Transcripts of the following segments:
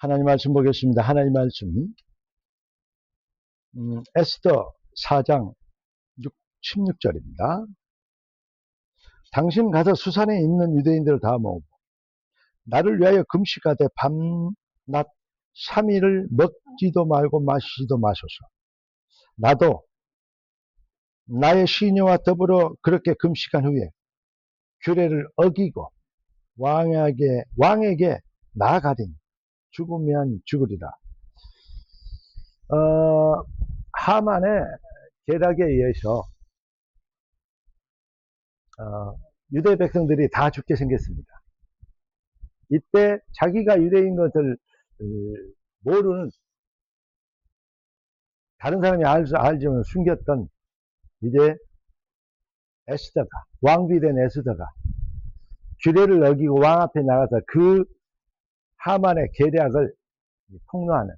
하나님 말씀 보겠습니다. 하나님 말씀. 음, 에스더 4장 6, 16절입니다. 당신 가서 수산에 있는 유대인들을 다 모으고 나를 위하여 금식하되 밤낮 3일을 먹지도 말고 마시지도 마소서. 나도 나의 시녀와 더불어 그렇게 금식한 후에 규례를 어기고 왕에게 왕에게 나아가리니 죽으면 죽으리라. 어, 하만의 계략에 의해서 어, 유대 백성들이 다 죽게 생겼습니다. 이때 자기가 유대인 것을 어, 모르는 다른 사람이 알지 알지만 숨겼던 이제 에스더가 왕비된 에스더가 규례를 어기고 왕 앞에 나가서 그 하만의 계략을 폭로하는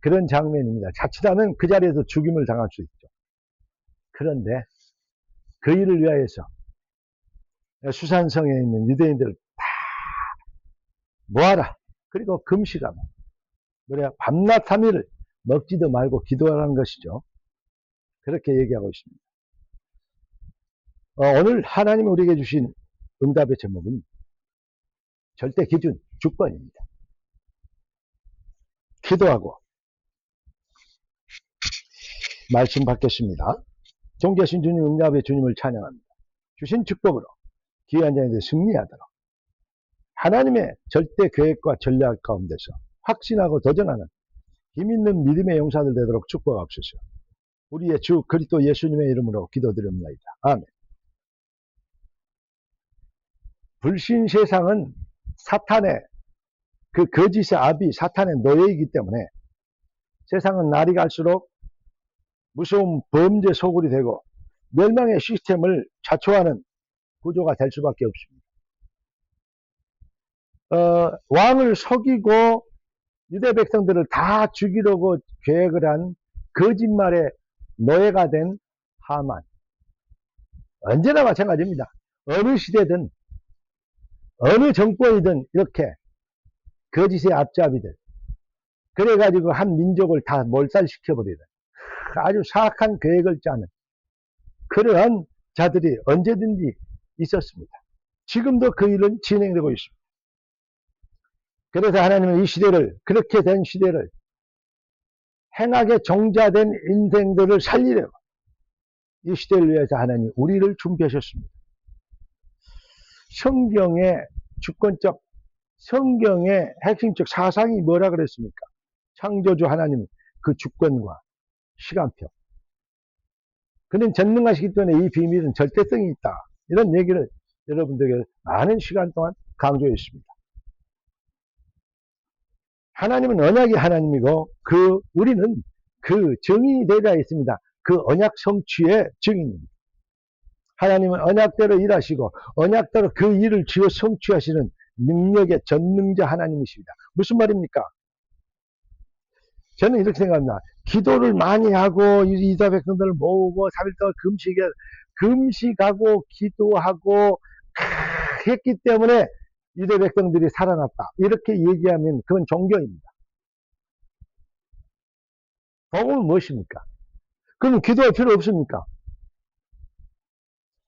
그런 장면입니다. 자칫하면 그 자리에서 죽임을 당할 수 있죠. 그런데 그 일을 위하여서 수산성에 있는 유대인들을 다 모아라. 그리고 금식하라. 뭐냐 밤낮 3일을 먹지도 말고 기도하라는 것이죠. 그렇게 얘기하고 있습니다. 어, 오늘 하나님이 우리에게 주신 응답의 제목은 절대 기준 6번입니다. 기도하고 말씀 받겠습니다. 존귀하신 주님 응답의 주님을 찬양합니다. 주신 축복으로 귀한 자에게 승리하도록 하나님의 절대 계획과 전략 가운데서 확신하고 도전하는 힘있는 믿음의 용사들 되도록 축복하옵소서. 우리의 주 그리스도 예수님의 이름으로 기도드립니다. 아멘. 불신 세상은 사탄의 그 거짓의 압이 사탄의 노예이기 때문에 세상은 날이 갈수록 무서운 범죄 소굴이 되고 멸망의 시스템을 자초하는 구조가 될 수밖에 없습니다. 어, 왕을 속이고 유대 백성들을 다 죽이려고 계획을 한 거짓말의 노예가 된 하만. 언제나 마찬가지입니다. 어느 시대든 어느 정권이든 이렇게 거짓의 앞잡이들 그래가지고 한 민족을 다 몰살시켜버리는 아주 사악한 계획을 짜는 그러한 자들이 언제든지 있었습니다. 지금도 그 일은 진행되고 있습니다. 그래서 하나님은 이 시대를 그렇게 된 시대를 행악에 종자된 인생들을 살리려고 이 시대를 위해서 하나님 우리를 준비하셨습니다. 성경의 주권적 성경의 핵심적 사상이 뭐라 그랬습니까? 창조주 하나님 그 주권과 시간표. 그는 전능하시기 때문에 이 비밀은 절대성이 있다. 이런 얘기를 여러분들에게 많은 시간 동안 강조했습니다. 하나님은 언약의 하나님이고 그 우리는 그 증인이 되어 있습니다. 그 언약 성취의 증인입니다. 하나님은 언약대로 일하시고 언약대로 그 일을 지어 성취하시는 능력의 전능자 하나님이십니다. 무슨 말입니까? 저는 이렇게 생각합니다. 기도를 많이 하고 이사 백성들을 모으고 3일 동안 금식에 금식하고 기도하고 했기 때문에 유대 백성들이 살아났다. 이렇게 얘기하면 그건 종교입니다. 복음은 무엇입니까? 그럼 기도할 필요 없습니까?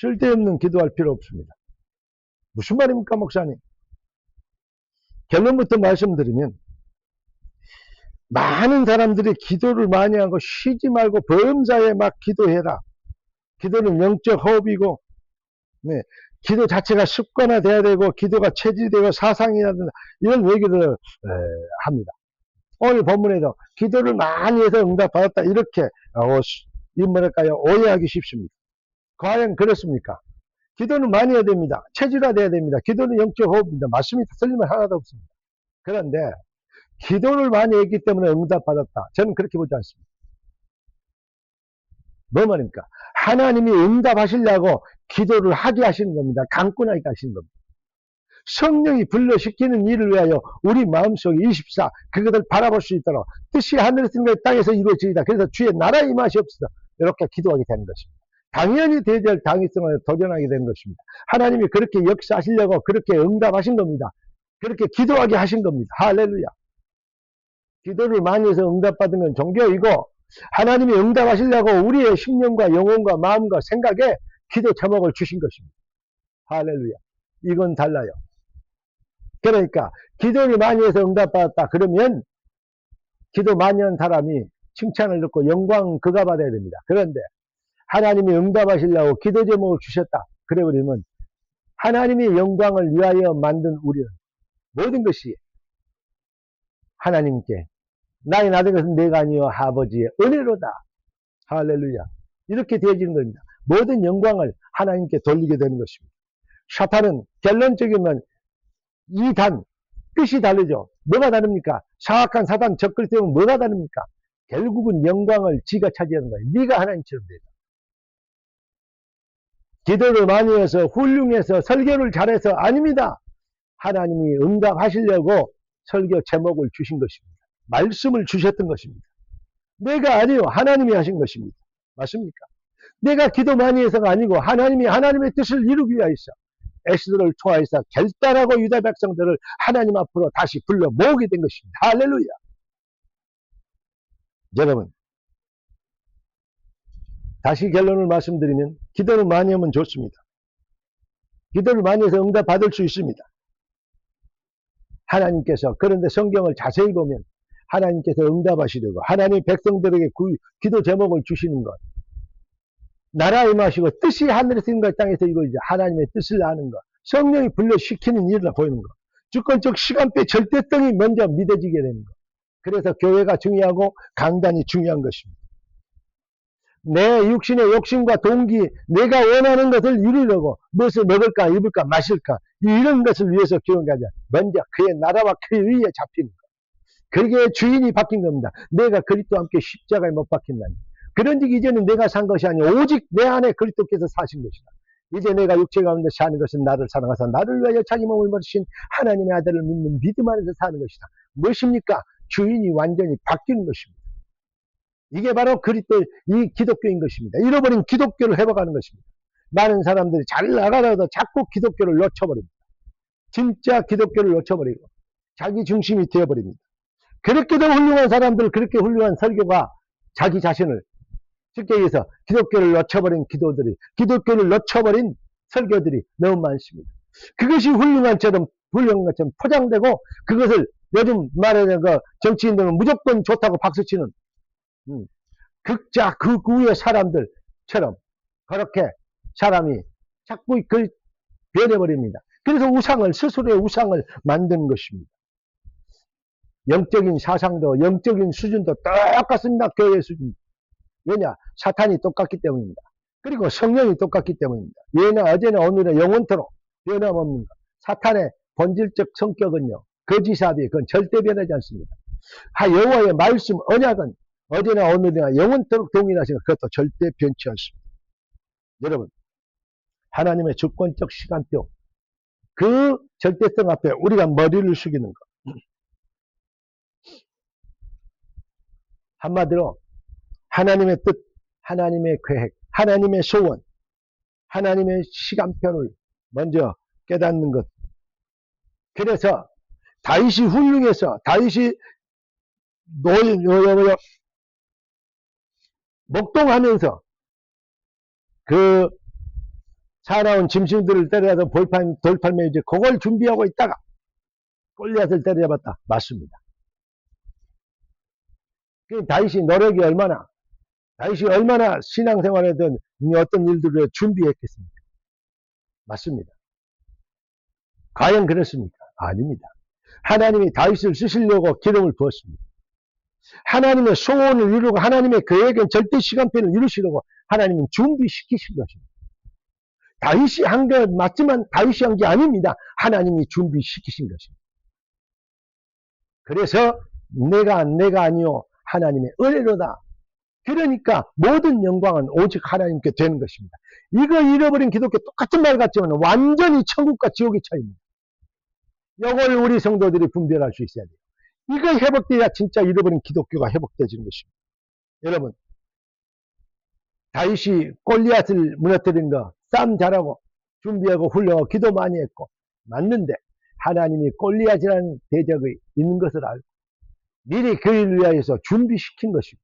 쓸데없는 기도할 필요 없습니다. 무슨 말입니까, 목사님? 결론부터 말씀드리면 많은 사람들이 기도를 많이 하고 쉬지 말고 범사에 막 기도해라. 기도는 영적 호흡이고 네, 기도 자체가 습관화돼야 되고 기도가 체질되고 사상이라든 이런 얘기를 에, 합니다. 오늘 본문에도 기도를 많이 해서 응답받았다 이렇게 어, 이 뭐랄까요 오해하기 쉽습니다. 과연 그렇습니까? 기도는 많이 해야 됩니다. 체질화 돼야 됩니다. 기도는 영적 호흡입니다. 맞습니다. 틀림은 하나도 없습니다. 그런데 기도를 많이 했기 때문에 응답받았다. 저는 그렇게 보지 않습니다. 뭐 말입니까? 하나님이 응답하시려고 기도를 하게 하시는 겁니다. 강권하게 하시는 겁니다. 성령이 불러시키는 일을 위하여 우리 마음속에 24 그것을 바라볼 수 있도록 뜻이 하늘에서 땅에서 이루어지이다. 그래서 주의 나라 임하시옵소서 이렇게 기도하게 되는 것입니다. 당연히 대절 당위성을 도전하게 된 것입니다. 하나님이 그렇게 역사하시려고 그렇게 응답하신 겁니다. 그렇게 기도하게 하신 겁니다. 할렐루야. 기도를 많이 해서 응답받은 건 종교이고 하나님이 응답하시려고 우리의 심령과 영혼과 마음과 생각에 기도 제목을 주신 것입니다. 할렐루야. 이건 달라요. 그러니까 기도를 많이 해서 응답받았다 그러면 기도 많이 한 사람이 칭찬을 듣고 영광 그가 받아야 됩니다. 그런데 하나님이 응답하시려고 기도 제목을 주셨다. 그래 버리면 하나님의 영광을 위하여 만든 우리는 모든 것이 하나님께 나의 나된 것은 내가 아니요 아버지의 은혜로다. 할렐루야. 이렇게 되어지는 겁니다. 모든 영광을 하나님께 돌리게 되는 것입니다. 사탄은 결론적이면 이 단, 뜻이 다르죠. 뭐가 다릅니까? 사악한 사단 적글 때문에 뭐가 다릅니까? 결국은 영광을 지가 차지하는 거예요. 네가 하나님처럼 되다. 기도를 많이 해서 훌륭해서 설교를 잘해서 아닙니다. 하나님이 응답하시려고 설교 제목을 주신 것입니다. 말씀을 주셨던 것입니다. 내가 아니요. 하나님이 하신 것입니다. 맞습니까? 내가 기도 많이 해서가 아니고 하나님이 하나님의 뜻을 이루기 위하여서 에스더를 통하여서 결단하고 유다 백성들을 하나님 앞으로 다시 불러 모으게 된 것입니다. 할렐루야. 여러분, 다시 결론을 말씀드리면 기도를 많이 하면 좋습니다. 기도를 많이 해서 응답 받을 수 있습니다. 하나님께서 그런데 성경을 자세히 보면 하나님께서 응답하시려고 하나님 백성들에게 기도 제목을 주시는 것 나라 임하시고 뜻이 하늘에서 있는 것 땅에서 이거 이제 하나님의 뜻을 아는 것 성령이 불러시키는 일을 보이는 것 주권적 시간대 절대성이 먼저 믿어지게 되는 것 그래서 교회가 중요하고 강단이 중요한 것입니다. 내 육신의 욕심과 동기, 내가 원하는 것을 이루려고 무엇을 먹을까, 입을까, 마실까 이런 것을 위해서 기원하자. 먼저 그의 나라와 그의 위에 잡히는 것. 그게 주인이 바뀐 겁니다. 내가 그리스도와 함께 십자가에 못 박힌다니. 그런즉 이제는 내가 산 것이 아니오 오직 내 안에 그리스도께서 사신 것이다. 이제 내가 육체 가운데 사는 것은 나를 사랑하사 나를 위하여 자기 몸을 버리신 하나님의 아들을 믿는 믿음 안에서 사는 것이다. 무엇입니까? 주인이 완전히 바뀌는 것입니다. 이게 바로 그리스도 이 기독교인 것입니다. 잃어버린 기독교를 회복하는 것입니다. 많은 사람들이 잘 나가다가 자꾸 기독교를 놓쳐버립니다. 진짜 기독교를 놓쳐버리고 자기 중심이 되어버립니다. 그렇게도 훌륭한 사람들, 그렇게 훌륭한 설교가 자기 자신을 쉽게 얘기해서 기독교를 놓쳐버린 기도들이, 기독교를 놓쳐버린 설교들이 너무 많습니다. 그것이 훌륭한처럼, 훌륭한 것처럼 포장되고 그것을 요즘 말하는 그 정치인들은 무조건 좋다고 박수치는 음, 극자 그 위의 사람들처럼 그렇게 사람이 자꾸 그 변해버립니다. 그래서 우상을 스스로의 우상을 만드는 것입니다. 영적인 사상도 영적인 수준도 똑같습니다. 교회 수준. 왜냐? 사탄이 똑같기 때문입니다. 그리고 성령이 똑같기 때문입니다. 예나 어제나 오늘은 영원토록 변함없는 것. 사탄의 본질적 성격은요. 거지사비 그건 절대 변하지 않습니다. 하 여호와의 말씀 언약은 어제나 오늘이나 영원토록 동일하신 것 그것도 절대 변치 않습니다. 여러분 하나님의 주권적 시간표 그 절대성 앞에 우리가 머리를 숙이는 것 한마디로 하나님의 뜻, 하나님의 계획, 하나님의 소원, 하나님의 시간표를 먼저 깨닫는 것. 그래서 다윗이 훌륭해서 다윗이 노, 목동하면서 그 살아온 짐승들을 때려서 돌팔, 돌팔매 이제 그걸 준비하고 있다가 골리앗을 때려잡았다. 맞습니다. 그 다윗이 노력이 얼마나, 다윗이 얼마나 신앙생활에든 어떤 일들을 준비했겠습니까? 맞습니다. 과연 그렇습니까? 아닙니다. 하나님이 다윗을 쓰시려고 기름을 부었습니다. 하나님의 소원을 이루고 하나님의 계획은 절대 시간표를 이루시려고 하나님은 준비시키신 것입니다. 다윗이 한것 맞지만 다윗이 한 게 아닙니다. 하나님이 준비시키신 것입니다. 그래서 내가 내가 아니요 하나님의 은혜로다. 그러니까 모든 영광은 오직 하나님께 되는 것입니다. 이거 잃어버린 기독교 똑같은 말 같지만 완전히 천국과 지옥의 차이입니다. 이걸 우리 성도들이 분별할 수 있어야 돼요. 이거 회복돼야 진짜 잃어버린 기독교가 회복되지는 것입니다. 여러분, 다윗이 골리앗을 무너뜨린 거, 싸움 잘하고, 준비하고, 훌륭하고, 기도 많이 했고, 맞는데, 하나님이 골리앗이라는 대적이 있는 것을 알고, 미리 그 일을 위하여서 준비시킨 것이고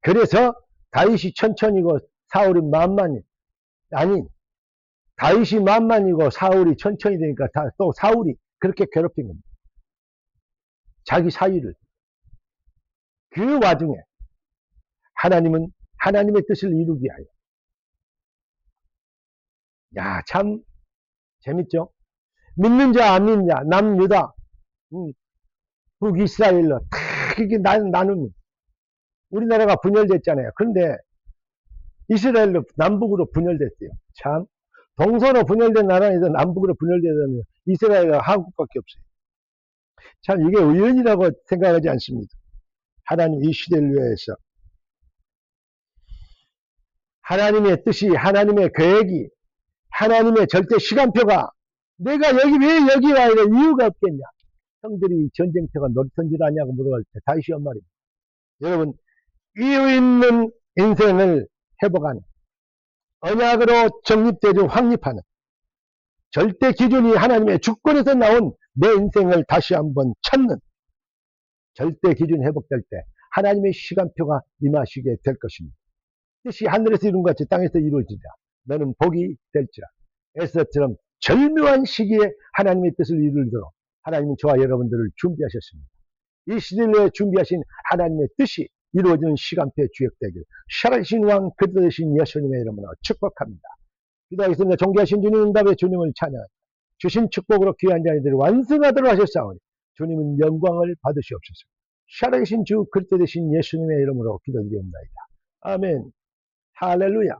그래서 다윗이 천천히고 사울은 만만히 아니 다윗이 만만이고 사울이 천천히 되니까 다, 또 사울이 그렇게 괴롭힌 겁니다. 자기 사위를 그 와중에 하나님은 하나님의 뜻을 이루기 위하여 야 참 재밌죠? 믿는 자안자 남유다 음, 북이스라엘로 다 이게 나누는 우리나라가 분열됐잖아요. 그런데 이스라엘로 남북으로 분열됐어요. 참 동서로 분열된 나라에서 남북으로 분열되면 이스라엘과 한국밖에 없어요. 참 이게 우연이라고 생각하지 않습니다. 하나님 이 시대를 위해서 하나님의 뜻이 하나님의 계획이 하나님의 절대 시간표가 내가 여기 왜 여기 와야 될 이유가 없겠냐 형들이 전쟁터가 놀이터인 줄 아냐고 물어볼 때 다시 한 말입니다. 여러분 이유 있는 인생을 회복하는 언약으로 정립되고 확립하는 절대 기준이 하나님의 주권에서 나온 내 인생을 다시 한번 찾는 절대 기준 회복될 때 하나님의 시간표가 임하시게 될 것입니다. 뜻이 하늘에서 이룬 것 같이 땅에서 이루어지자. 너는 복이 될지라. 에스더처럼 절묘한 시기에 하나님의 뜻을 이루도록 하나님은 저와 여러분들을 준비하셨습니다. 이 시대를 준비하신 하나님의 뜻이 이루어지는 시간표에 주역되길 살아계신 왕 그리스도 되신 예수님의 이름으로 축복합니다. 기도하겠습니다. 존귀하신 주님 응답의 주님을 찬양 주신 축복으로 귀한 자들이 완성하도록 하셨사오니 주님은 영광을 받으시옵소서. 살아계신 주 그리스도 되신 예수님의 이름으로 기도드리옵나이다. 아멘. 할렐루야.